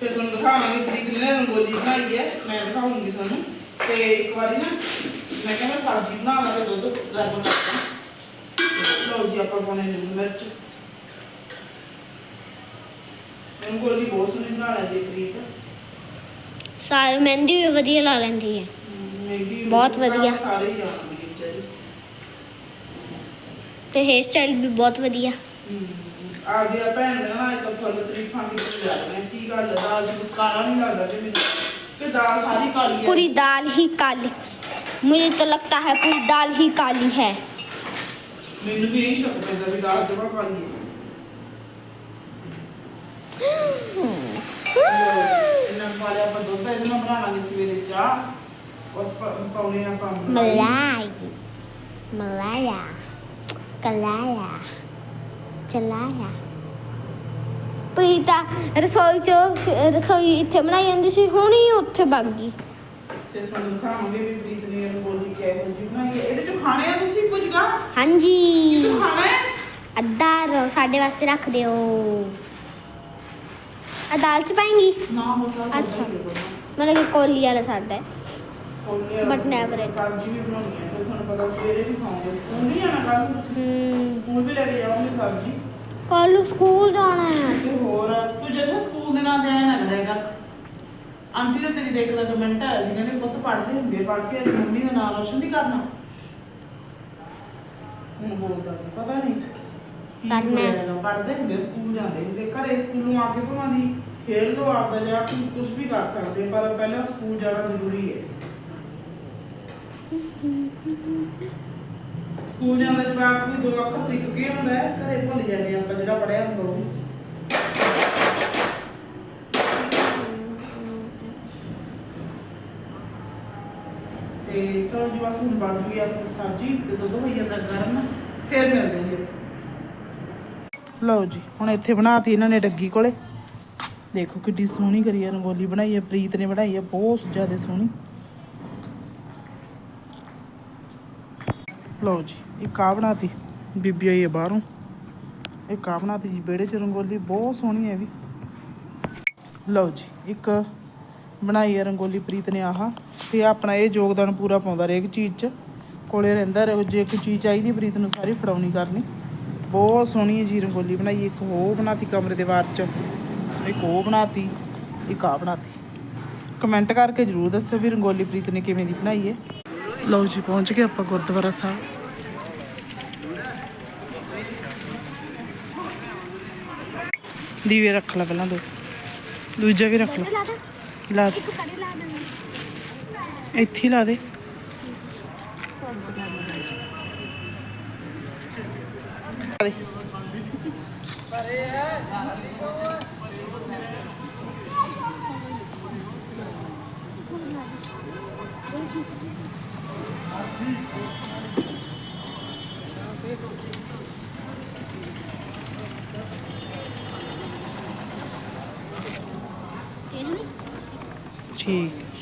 ਫਿਰ ਤੁਹਾਨੂੰ ਦਿਖਾਵਾਂਗੇ ਪ੍ਰੀਤ ਨੇ ਰੰਗੋਲੀ ਬਣਾਈ ਹੈ ਮੈਂ ਦਿਖਾਉਂਗੀ ਤੁਹਾਨੂੰ। ਤੇ ਇੱਕ ਵਾਰੀ ਨਾ ਮੈਂ ਕਿਹਾ ਮੈਂ ਸਬਜ਼ੀ ਬਣਾ ਲਾਂਗੇ ਦੁੱਧ ਗਰਮ ਕਰਤਾ ਲਓ ਜੀ ਆਪਾਂ ਪਾਉਣੇ ਨੇ ਮਿਰਚ। ਰੰਗੋਲੀ ਬਹੁਤ ਸੋਹਣੀ ਬਣਾ ਲੈਂਦੀ ਹੈ ਪ੍ਰੀਤ। ਸਾਰੇ ਮਹਿੰਦੀ ਵੀ ਵਧੀਆ ਲਾ ਲੈਂਦੀ ਹੈ। ਬਹੁਤ ਵਧੀਆ। ਸਾਰੇ ਹੀ ਜਾਣਦੇ ਵਿਚਾਰੀ ਤੇ ਹੇਅਰ ਸਟਾਈਲ ਵੀ ਬਹੁਤ ਵਧੀਆ ਆ ਗਿਆ ਭੈਣ ਦਾ ਨਾ ਇੱਕ ਫੁੱਲ ਤਰੀਫਾਂ ਦੀ ਜਾ ਰਹੇ ਕੀ ਗੱਲ ਹੈ, ਦਾਲ ਚ ਕੁਛ ਕਾਲਾ ਨਹੀਂ ਲੱਗਦਾ ਤੇ ਮੈਨੂੰ ਕਿ ਦਾਲ ਸਾਰੀ ਕਾਲੀ ਹੈ पूरी दाल ही काली मुझे तो लगता है पूरी दाल ही काली है ਮੈਨੂੰ ਵੀ ਇਹੀ ਸ਼ੱਕ ਪੈਂਦਾ ਵੀ ਦਾਲ ਜਮਾ ਕਾਲੀ ਹੈ ਇਹਨਾਂ ਵਾਲੇ ਆਪਾਂ ਦੁੱਧ ਇਹਦੇ ਨਾਲ ਬਣਾ ਲਾਂਗੇ ਸਵੇਰੇ ਚਾਹ What's Paulinha from? Malay. Malaya. ਰਸੋਈ ਚ ਰਸੋਈ ਇੱਥੇ ਬਣਾਈ ਜਾਂਦੀ ਸੀ ਹੁਣ ਉੱਥੇ ਵਗ ਗਈ ਤੇ ਤੁਹਾਨੂੰ ਖਾਵਾਂਗੇ ਵੀ ਪ੍ਰੀਤ ਨੇ ਬੋਲੀ ਕਿ ਇਹੋ ਇਹਦੇ ਚ ਖਾਣੇ ਆ ਹਾਂਜੀ ਅੱਧਾ ਸਾਡੇ ਵਾਸਤੇ ਰੱਖ ਦਿਓ ਦਾਲ ਚ ਪਾਏਂਗੀ ਅੱਛਾ। ਮਤਲਬ ਕੋਲੀ ਵਾਲਾ ਸਾਡਾ But never it. ਸਬਜ਼ੀ ਵੀ ਬਣਾਉਣੀ ਹੈ ਫਿਰ ਤੁਹਾਨੂੰ ਪਤਾ ਸਵੇਰੇ ਵੀ ਖਾਓਗੇ। ਸਕੂਲ ਨਹੀਂ ਜਾਣਾ ਕੱਲ ਨੂੰ ਤੁਸੀਂ? ਸਕੂਲ ਵੀ ਲੈ ਕੇ ਜਾਓਗੇ ਸਬਜ਼ੀ ਕੱਲ ਨੂੰ ਸਕੂਲ ਜਾਣਾ ਹੈ। ਤੇ ਹੋਰ ਤੂੰ ਜੈਸਾ ਸਕੂਲ ਦੇ ਨਾਂ ਤੇ ਆਇਆ ਨਾ ਕਰੇਗਾ। ਆਂਟੀ ਦਾ ਤੇਰੀ ਦੇਖ ਦਾ ਕਮੈਂਟ ਆਇਆ ਸੀ ਕਹਿੰਦੇ ਪੁੱਤ ਪੜ੍ਹਦੇ ਹੁੰਦੇ ਪੜ੍ਹ ਕੇ ਮੰਮੀ ਦਾ ਨਾਮ ਰੋਸ਼ਨ ਨਹੀਂ ਕਰਨਾ। ਹੁਣ ਬੋਲਦਾ ਪਤਾ ਨਹੀਂ। ਕਰਨਾ ਪੜ੍ਹਦੇ ਹੁੰਦੇ ਸਕੂਲ ਜਾਂਦੇ ਹੁੰਦੇ ਘਰੇ ਸਕੂਲੋਂ ਆ ਕੇ ਭਾਵੇਂ ਦੀ। ਖੇਡ ਲਓ ਆਪਦਾ ਜਾਂ ਕੁਝ ਵੀ ਕਰ ਸਕਦੇ ਪਰ ਪਹਿਲਾਂ ਸਕੂਲ ਜਾਣਾ ਜ਼ਰੂਰੀ ਹੈ। ਸਕੂਲ ਜਾਂਦਾ ਜਵਾਕ ਵੀ ਦੋ ਅੱਖਰ ਸਿੱਖ ਕੇ ਹੁੰਦਾ ਹੈ, ਘਰੇ ਭੁੱਲ ਜਾਂਦੇ ਆਪਾਂ ਜਿਹੜਾ ਪੜਿਆ ਹੁੰਦਾ ਉਹ। ਤੇ ਚਲੋ ਜੀ, ਬਸ ਹੁਣ ਬਣ ਗਈ ਆਪਣੀ ਸਬਜ਼ੀ, ਤੇ ਦੁੱਧ ਹੋਈ ਜਾਂਦਾ ਗਰਮ, ਫਿਰ ਮਿਲਦੇ ਜੀ। ਲਓ ਜੀ, ਹੁਣ ਇੱਥੇ ਬਣਾਤੀ ਇਹਨਾਂ ਨੇ ਡੱਗੀ ਕੋਲੇ। ਦੇਖੋ ਕਿੱਡੀ ਸੋਹਣੀ ਕਰੀ ਹੈ ਰੰਗੋਲੀ ਬਣਾਈ ਹੈ ਪ੍ਰੀਤ ਨੇ ਬਣਾਈ ਹੈ ਬਹੁਤ ਜ਼ਿਆਦਾ ਸੋਹਣੀ। ਲਓ ਜੀ, ਇੱਕ ਆ ਬਣਾਤੀ, ਬੀਬੀ ਆਈ ਹੈ ਬਾਹਰੋਂ। ਇੱਕ ਆ ਬਣਾਤੀ ਜੀ, ਵਿਹੜੇ 'ਚ ਰੰਗੋਲੀ, ਬਹੁਤ ਸੋਹਣੀ ਹੈ ਵੀ। ਲਓ ਜੀ, ਇੱਕ ਬਣਾਈ ਹੈ ਰੰਗੋਲੀ ਪ੍ਰੀਤ ਨੇ ਆਹ, ਤੇ ਆਪਣਾ ਇਹ ਯੋਗਦਾਨ ਪੂਰਾ ਪਾਉਂਦਾ ਹਰੇਕ ਚੀਜ਼ 'ਚ। ਕੋਲੇ ਰਹਿੰਦਾ ਰਹੋ, ਜੇ ਕੋਈ ਚੀਜ਼ ਚਾਹੀਦੀ ਪ੍ਰੀਤ ਨੂੰ, ਸਾਰੀ ਫੜਾਉਣੀ ਕਰਨੀ। ਬਹੁਤ ਸੋਹਣੀ ਹੈ ਜੀ ਰੰਗੋਲੀ ਬਣਾਈ, ਇੱਕ ਉਹ ਬਣਾਤੀ ਕਮਰੇ ਦੇ ਵਾਰ 'ਚ, ਇੱਕ ਉਹ ਬਣਾਤੀ, ਇੱਕ ਆ ਬਣਾਤੀ। ਕਮੈਂਟ ਕਰਕੇ ਜਰੂਰ ਦੱਸੋ ਵੀ ਰੰਗੋਲੀ ਪ੍ਰੀਤ ਨੇ ਕਿਵੇਂ ਦੀ ਬਣਾਈ ਹੈ। ਲਓ ਜੀ, ਪਹੁੰਚ ਗਏ ਆਪਾਂ ਗੁਰਦੁਆਰਾ ਸਾਹਿਬ। ਦੀਵੇ ਰੱਖ ਲੈ ਪਹਿਲਾਂ ਦੋ। ਦੂਜਾ ਵੀ ਰੱਖ ਲੈ। ਲਾ ਇੱਥੇ ਲਾ ਦੇ। ਦੇ। ਠੀਕ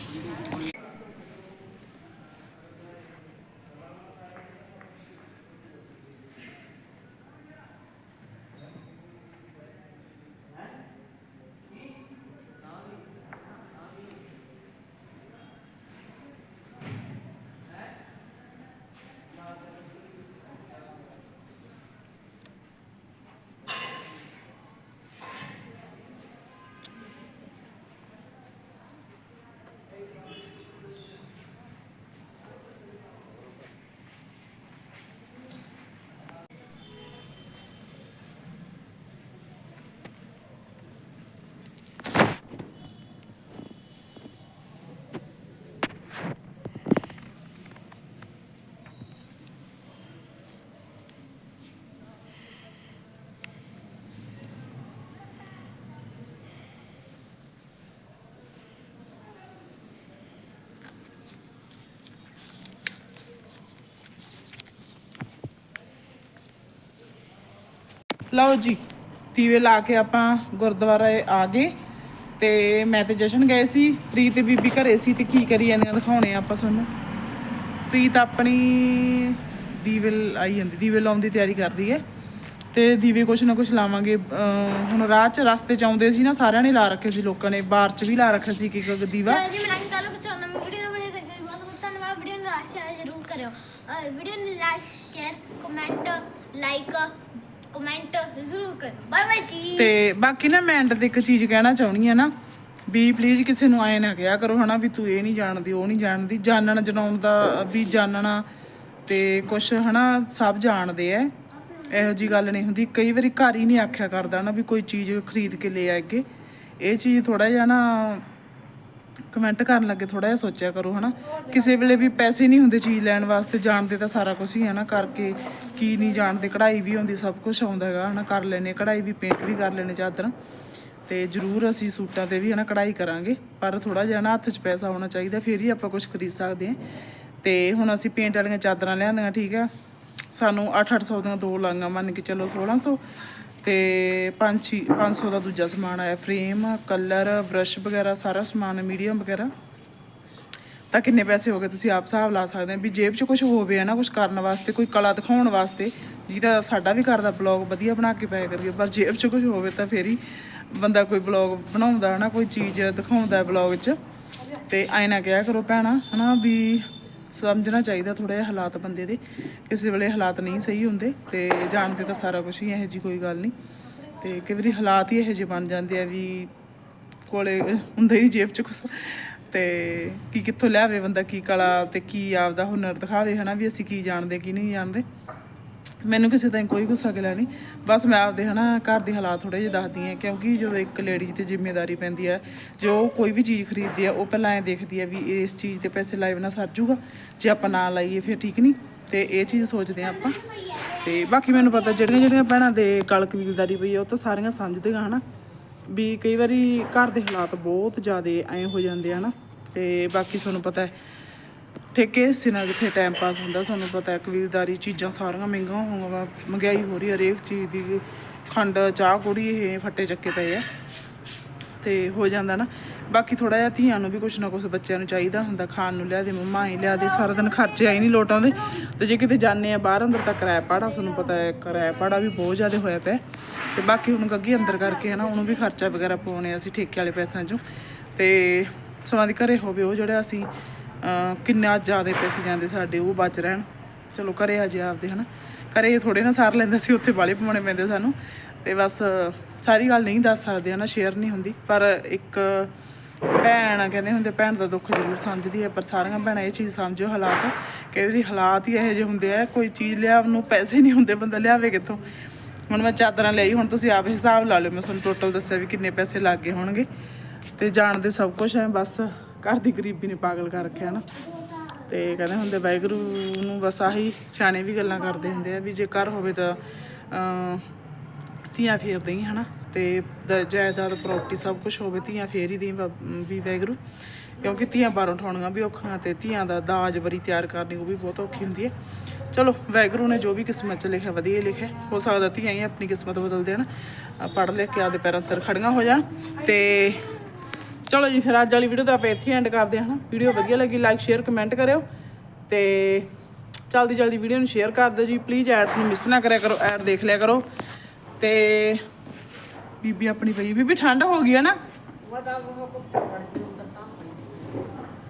ਲਓ ਜੀ, ਦੀਵੇ ਲਾ ਕੇ ਆਪਾਂ ਗੁਰਦੁਆਰੇ ਆ ਗਏ ਤੇ ਮੈਂ ਤੇ ਜਸ਼ਨ ਗਏ ਸੀ, ਪ੍ਰੀਤ ਬੀਬੀ ਘਰੇ ਸੀ ਤੇ ਕੀ ਕਰੀ ਜਾਂਦੀਆਂ ਦਿਖਾਉਣੇ ਆਪਾਂ ਤੁਹਾਨੂੰ ਪ੍ਰੀਤ ਆਪਣੀ ਦੀਵੇ ਆਈ ਜਾਂਦੀ, ਦੀਵੇ ਲਾਉਣ ਦੀ ਤਿਆਰੀ ਕਰਦੀ ਹੈ ਤੇ ਦੀਵੇ ਕੁਛ ਨਾ ਕੁਛ ਲਾਵਾਂਗੇ। ਹੁਣ ਰਾਹ 'ਚ ਰਸਤੇ 'ਚ ਆਉਂਦੇ ਸੀ ਨਾ, ਸਾਰਿਆਂ ਨੇ ਲਾ ਰੱਖੇ ਸੀ ਲੋਕਾਂ ਨੇ, ਬਾਹਰ 'ਚ ਵੀ ਲਾ ਰੱਖਿਆ ਸੀ ਇੱਕ ਇੱਕ ਦੀਵਾ। ਜੀ, ਮੈਂ ਅੱਜ ਕੱਲ ਕੁਝ ਨਵੀਂ ਵੀਡੀਓ ਬਣੇ ਤੇ ਬਹੁਤ ਬਹੁਤ ਧੰਨਵਾਦ। ਵੀਡੀਓ ਨੂੰ ਲਾਈਕ ਸ਼ੇਅਰ ਜ਼ਰੂਰ ਕਰਿਓ। ਵੀਡੀਓ ਨੂੰ like share comment like comment ਜ਼ਰੂਰ ਕਰੋ। ਬਾਏ ਬਾਏ ਜੀ। ਤੇ ਬਾਕੀ ਨਾ ਮੈਂ ਐਂਡ ਤੇ ਇੱਕ ਚੀਜ਼ ਕਹਿਣਾ ਚਾਹੁੰਦੀ ਆ ਨਾ, ਵੀ ਪਲੀਜ਼ ਕਿਸੇ ਨੂੰ ਆਏ ਨਾ ਕਿਹਾ ਕਰੋ ਹਨਾ, ਵੀ ਤੂੰ ਇਹ ਨਹੀਂ ਜਾਣਦੀ, ਉਹ ਨਹੀਂ ਜਾਣਦੀ। ਜਾਣਨ ਜਨਾਉਣ ਦਾ, ਵੀ ਜਾਣਨਾ ਤੇ ਕੁਛ ਹਨਾ, ਸਭ ਜਾਣਦੇ ਐ। ਇਹੋ ਜੀ ਗੱਲ ਨਹੀਂ ਹੁੰਦੀ। ਕਈ ਵਾਰੀ ਘਰ ਹੀ ਨਹੀਂ ਆਖਿਆ ਕਰਦਾ ਨਾ ਵੀ ਕੋਈ ਚੀਜ਼ ਖਰੀਦ ਕੇ ਲੈ ਆਏਗੇ ਇਹ ਚੀਜ਼ ਥੋੜਾ ਜਿਹਾ ਨਾ ਕਮੈਂਟ ਕਰਨ ਲੱਗੇ ਥੋੜਾ ਜਿਹਾ ਸੋਚਿਆ ਕਰੋ, ਹਨਾ। ਕਿਸੇ ਵੇਲੇ ਵੀ ਪੈਸੇ ਨਹੀਂ ਹੁੰਦੇ ਚੀਜ਼ ਲੈਣ ਵਾਸਤੇ, ਜਾਣਦੇ ਤਾਂ ਸਾਰਾ ਕੁਝ ਹੀ ਹੈ ਨਾ, ਕਰਕੇ ਕੀ ਨਹੀਂ ਜਾਣਦੇ, ਕਢਾਈ ਵੀ ਹੁੰਦੀ, ਸਭ ਕੁਝ ਆਉਂਦਾ ਹੈਗਾ, ਹਨਾ। ਕਰ ਲੈਨੇ ਕਢਾਈ ਵੀ ਪੇਂਟ ਵੀ ਕਰ ਲੈਨੇ ਚਾਦਰਾਂ। ਤੇ ਜ਼ਰੂਰ ਅਸੀਂ ਸੂਟਾਂ ਤੇ ਵੀ, ਹਨਾ, ਕਢਾਈ ਕਰਾਂਗੇ। ਪਰ ਥੋੜਾ ਜਿਹਾ ਨਾ ਹੱਥ 'ਚ ਪੈਸਾ ਹੋਣਾ ਚਾਹੀਦਾ, ਫਿਰ ਹੀ ਆਪਾਂ ਕੁਝ ਖਰੀਦ ਸਕਦੇ ਹਾਂ ਤੇ ਹੁਣ ਅਸੀਂ ਪੇਂਟ ਵਾਲੀਆਂ ਚਾਦਰਾਂ ਲਿਆਂਦੀਆਂ, ਠੀਕ ਆ। ਸਾਨੂੰ 8-800 ਦੀਆਂ ਦੋ ਲਾਂਗਾ ਮੰਨ ਕੇ ਚੱਲੋ 1600 ਤੇ 5 500 ਦਾ ਦੂਜਾ ਸਮਾਨ ਆਇਆ। ਫਰੇਮ, ਕਲਰ, ਬ੍ਰਸ਼ ਵਗੈਰਾ, ਸਾਰਾ ਸਮਾਨ, ਮੀਡੀਅਮ ਵਗੈਰਾ। ਤਾਂ ਕਿੰਨੇ ਪੈਸੇ ਹੋ ਗਏ? ਤੁਸੀਂ ਆਪ ਹਿਸਾਬ ਲਾ ਸਕਦੇ ਹੋ ਵੀ ਜੇਬ 'ਚ ਕੁਝ ਹੋਵੇ ਹੈ ਨਾ ਕੁਝ ਕਰਨ ਵਾਸਤੇ, ਕੋਈ ਕਲਾ ਦਿਖਾਉਣ ਵਾਸਤੇ। ਜਿਹਦਾ ਸਾਡਾ ਵੀ ਕਰਦਾ ਬਲੌਗ ਵਧੀਆ ਬਣਾ ਕੇ ਪਾਇਆ ਕਰੀਏ। ਪਰ ਜੇਬ 'ਚ ਕੁਝ ਹੋਵੇ ਤਾਂ ਫੇਰ ਹੀ ਬੰਦਾ ਕੋਈ ਬਲੌਗ ਬਣਾਉਂਦਾ ਹੈ ਨਾ, ਕੋਈ ਚੀਜ਼ ਦਿਖਾਉਂਦਾ ਬਲੌਗ 'ਚ। ਤੇ ਐਂ ਨਾ ਕਿਹਾ ਕਰੋ ਭੈਣਾ ਹਨਾ ਵੀ ਸਮਝਣਾ ਚਾਹੀਦਾ ਥੋੜਾ ਜਿਹਾ ਹਾਲਾਤ ਬੰਦੇ ਦੇ। ਕਿਸੇ ਵੇਲੇ ਹਾਲਾਤ ਨਹੀਂ ਸਹੀ ਹੁੰਦੇ ਤੇ ਜਾਣਦੇ ਤਾਂ ਸਾਰਾ ਕੁਝ ਹੀ ਇਹੋ ਜੀ ਕੋਈ ਗੱਲ ਨਹੀਂ। ਤੇ ਕਈ ਵਾਰੀ ਹਾਲਾਤ ਹੀ ਇਹੋ ਜਿਹੇ ਬਣ ਜਾਂਦੇ ਆ ਵੀ ਕੋਲੇ ਹੁੰਦਾ ਹੀ ਜੇਬ 'ਚ ਕੁਛ। ਤੇ ਕੀ ਕਿੱਥੋਂ ਲਿਆਵੇ ਬੰਦਾ, ਕੀ ਕਲਾ ਤੇ ਕੀ ਆਪਦਾ ਹੁਨਰ ਦਿਖਾਵੇ, ਹਨਾ ਵੀ ਅਸੀਂ ਕੀ ਜਾਣਦੇ, ਕੀ ਨਹੀਂ ਜਾਣਦੇ। ਮੈਨੂੰ ਕਿਸੇ ਦਾ ਕੋਈ ਗੁੱਸਾ ਗਿਲਾ ਨਹੀਂ। ਬਸ ਮੈਂ ਆਪਦੇ ਹਨਾ ਘਰ ਦੇ ਹਾਲਾਤ ਥੋੜੇ ਜਿਹੇ ਦੱਸਦੀ ਆ ਕਿਉਂਕਿ ਜਦੋਂ ਇੱਕ ਲੇਡੀ ਤੇ ਜ਼ਿੰਮੇਵਾਰੀ ਪੈਂਦੀ ਹੈ, ਜੋ ਕੋਈ ਵੀ ਚੀਜ਼ ਖਰੀਦਦੀ ਆ ਉਹ ਪਹਿਲਾਂ ਐ ਦੇਖਦੀ ਆ ਵੀ ਇਸ ਚੀਜ਼ ਤੇ ਪੈਸੇ ਲਾਏ ਬਿਨਾ ਸਰ ਜੂਗਾ, ਜੇ ਆਪਾਂ ਨਾ ਲਾਈਏ ਫਿਰ ਠੀਕ ਨਹੀਂ। ਤੇ ਇਹ ਚੀਜ਼ ਸੋਚਦੇ ਆ ਆਪਾਂ। ਤੇ ਬਾਕੀ ਮੈਨੂੰ ਪਤਾ ਜਿਹੜੀਆਂ ਜਿਹੜੀਆਂ ਭੈਣਾਂ ਦੇ ਗਲ ਕਬੀਲਦਾਰੀ ਪਈ ਆ, ਉਹ ਤਾਂ ਸਾਰੀਆਂ ਸਮਝਦੀਆਂ ਹਨਾ। ਵੀ ਕਈ ਵਾਰੀ ਘਰ ਦੇ ਹਾਲਾਤ ਬਹੁਤ ਜ਼ਿਆਦਾ ਐ ਹੋ ਜਾਂਦੇ ਆ ਨਾ ਤੇ ਬਾਕੀ ਤੁਹਾਨੂੰ ਪਤਾ ਹੈ ਠੇਕੇ ਹਿੱਸੇ ਨਾਲ ਜਿੱਥੇ ਟਾਈਮ ਪਾਸ ਹੁੰਦਾ, ਸਾਨੂੰ ਪਤਾ ਹੈ ਕਬੀਲਦਾਰੀ ਚੀਜ਼ਾਂ ਸਾਰੀਆਂ ਮਹਿੰਗੀਆਂ ਹੋਈਆਂ ਵਾ ਮਹਿੰਗਾਈ ਹੋ ਰਹੀ ਹੈ ਹਰੇਕ ਚੀਜ਼ ਦੀ, ਖੰਡ, ਚਾਹ ਕੁੜੀ ਇਹ ਫੱਟੇ ਚੱਕੇ ਪਏ ਆ। ਤੇ ਹੋ ਜਾਂਦਾ ਨਾ, ਬਾਕੀ ਥੋੜਾ ਜਿਹਾ ਧੀਆਂ ਨੂੰ ਵੀ ਕੁਛ ਨਾ ਕੁਛ ਬੱਚਿਆਂ ਨੂੰ ਚਾਹੀਦਾ ਹੁੰਦਾ, ਖਾਣ ਨੂੰ ਲਿਆ ਦੇ, ਮੰਮਾ ਹੀ ਲਿਆ ਦੇ, ਸਾਰਾ ਦਿਨ ਖਰਚੇ ਆਈ ਨਹੀਂ ਲੋਟ ਆਉਂਦੇ ਤੇ ਜੇ ਕਿਤੇ ਜਾਂਦੇ ਆ ਬਾਹਰ, ਅੰਦਰ ਤਾਂ ਕਿਰਾਇਆ ਪਾੜਾ ਤੁਹਾਨੂੰ ਪਤਾ ਹੈ ਕਿਰਾਇਆ ਪਾੜਾ ਵੀ ਬਹੁਤ ਜ਼ਿਆਦਾ ਹੋਇਆ ਪਿਆ। ਤੇ ਬਾਕੀ ਹੁਣ ਗੱਗੀ ਅੰਦਰ ਕਰਕੇ ਹੈ ਨਾ ਉਹਨੂੰ ਵੀ ਖਰਚਾ ਵਗੈਰਾ ਪਾਉਣੇ ਅਸੀਂ ਠੇਕੇ ਵਾਲੇ ਪੈਸਿਆਂ 'ਚੋਂ। ਤੇ ਸਮਾਂ ਦੀ ਘਰੇ ਹੋਵੇ ਉਹ ਜਿਹੜਾ ਅਸੀਂ ਕਿੰਨਾ ਜ਼ਿਆਦਾ ਪੈਸੇ ਜਾਂਦੇ ਸਾਡੇ, ਉਹ ਬਚ ਰਹਿਣ। ਚਲੋ ਘਰੇ ਹਜੇ ਜੇ ਆਪਦੇ, ਹਨਾ। ਘਰੇ ਥੋੜੇ ਨਾ ਸਾਰ ਲੈਂਦਾ ਸੀ, ਉੱਥੇ ਵਾਲੇ ਪਾਉਣੇ ਪੈਂਦੇ ਸਾਨੂੰ। ਤੇ ਬਸ ਸਾਰੀ ਗੱਲ ਨਹੀਂ ਦੱਸ ਸਕਦੇ, ਹਨਾ ਸ਼ੇਅਰ ਨਹੀਂ ਹੁੰਦੀ। ਪਰ ਇੱਕ ਭੈਣ ਕਹਿੰਦੇ ਹੁੰਦੇ, ਭੈਣ ਦਾ ਦੁੱਖ ਜ਼ਰੂਰ ਸਮਝਦੀ ਹੈ, ਪਰ ਸਾਰੀਆਂ ਭੈਣਾਂ ਇਹ ਚੀਜ਼ ਸਮਝੋ ਹਾਲਾਤ। ਕਈ ਵਾਰੀ ਹਾਲਾਤ ਹੀ ਇਹੋ ਜਿਹੇ ਹੁੰਦੇ ਆ, ਕੋਈ ਚੀਜ਼ ਲਿਆਉਣ ਨੂੰ ਪੈਸੇ ਨਹੀਂ ਹੁੰਦੇ, ਬੰਦਾ ਲਿਆਵੇ ਕਿੱਥੋਂ? ਹੁਣ ਮੈਂ ਚਾਦਰਾਂ ਲਈ, ਹੁਣ ਤੁਸੀਂ ਆਪ ਹਿਸਾਬ ਲਾ ਲਿਓ, ਮੈਂ ਤੁਹਾਨੂੰ ਟੋਟਲ ਦੱਸਿਆ ਵੀ ਕਿੰਨੇ ਪੈਸੇ ਲੱਗ ਹੋਣਗੇ। ਤੇ ਜਾਣਦੇ ਸਭ ਕੁਝ ਹੈ, ਬਸ ਘਰ ਦੀ ਗਰੀਬੀ ਨੇ ਪਾਗਲ ਕਰ ਰੱਖਿਆ ਨਾ। ਤੇ ਕਹਿੰਦੇ ਹੁੰਦੇ ਵਾਹਿਗੁਰੂ ਨੂੰ ਬਸ ਆਹੀ ਸਿਆਣੇ ਵੀ ਗੱਲਾਂ ਕਰਦੇ ਹੁੰਦੇ ਆ ਵੀ ਜੇ ਘਰ ਹੋਵੇ ਤਾਂ ਧੀਆਂ ਫੇਰਦੇ ਹੀ, ਹਨਾ। ਤੇ ਦ- ਜਾਇਦਾਦ ਪ੍ਰਾਪਰਟੀ ਸਭ ਕੁਝ ਹੋਵੇ, ਧੀਆਂ ਫੇਰ ਹੀ ਦੀ ਵੀ ਵਾਹਿਗੁਰੂ। ਕਿਉਂਕਿ ਧੀਆਂ ਬਾਹਰੋਂ ਉਠਾਉਣੀਆਂ ਵੀ ਔਖੀਆਂ ਤੇ ਧੀਆਂ ਦਾ ਦਾਜ ਵਰੀ ਤਿਆਰ ਕਰਨੀ ਉਹ ਵੀ ਬਹੁਤ ਔਖੀ ਹੁੰਦੀ ਹੈ ਚਲੋ, ਵਾਹਿਗੁਰੂ ਨੇ ਜੋ ਵੀ ਕਿਸਮਤ 'ਚ ਲਿਖਿਆ, ਵਧੀਆ ਹੀ ਲਿਖਿਆ। ਹੋ ਸਕਦਾ ਧੀਆਂ ਹੀ ਆਪਣੀ ਕਿਸਮਤ ਬਦਲ ਦੇਣ। ਪੜ੍ਹ ਲਿਖ ਕੇ ਆਪਦੇ ਪੈਰਾਂ ਸਿਰ ਖੜੀਆਂ ਹੋ ਜਾਣ। ਤੇ ਚਲੋ ਜੀ, ਫਿਰ ਅੱਜ ਵਾਲੀ ਵੀਡੀਓ ਤਾਂ ਆਪਾਂ ਇੱਥੇ ਐਂਡ ਕਰਦੇ ਹਾਂ, ਹਨਾ? ਵੀਡੀਓ ਵਧੀਆ ਲੱਗੀ ਲਾਈਕ ਸ਼ੇਅਰ ਕਮੈਂਟ ਕਰਿਓ। ਤੇ ਜਲਦੀ ਜਲਦੀ ਵੀਡੀਓ ਨੂੰ ਸ਼ੇਅਰ ਕਰ ਦਿਓ ਜੀ। ਪਲੀਜ਼ ਐਡ ਨੂੰ ਮਿਸ ਨਾ ਕਰਿਆ ਕਰੋ ਐਡ ਦੇਖ ਲਿਆ ਕਰੋ। ਤੇ ਬੀਬੀ ਆਪਣੀ ਪਈ ਬੀਬੀ, ਠੰਡ ਹੋ ਗਈ ਹੈ ਨਾ?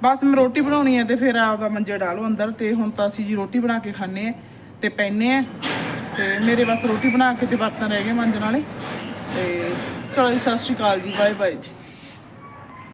ਬਸ ਮੈਂ ਰੋਟੀ ਬਣਾਉਣੀ ਹੈ ਤੇ ਫਿਰ ਆਪਦਾ ਮੰਜੇ ਡਾਲੋ ਅੰਦਰ। ਤੇ ਹੁਣ ਤਾਂ ਅਸੀਂ ਜੀ ਰੋਟੀ ਬਣਾ ਕੇ ਖਾਣੇ ਆ ਤੇ ਪੈਨੇ ਆ ਤੇ ਮੇਰੇ ਬਸ ਰੋਟੀ ਬਣਾ ਕੇ ਤੇ ਬਰਤਨ ਰਹਿ ਗਏ ਮੰਜਣ ਵਾਲੇ ਤੇ ਚਲੋ ਜੀ, ਸਤਿ ਸ਼੍ਰੀ ਅਕਾਲ ਜੀ। ਬਾਏ ਬਾਏ ਜੀ।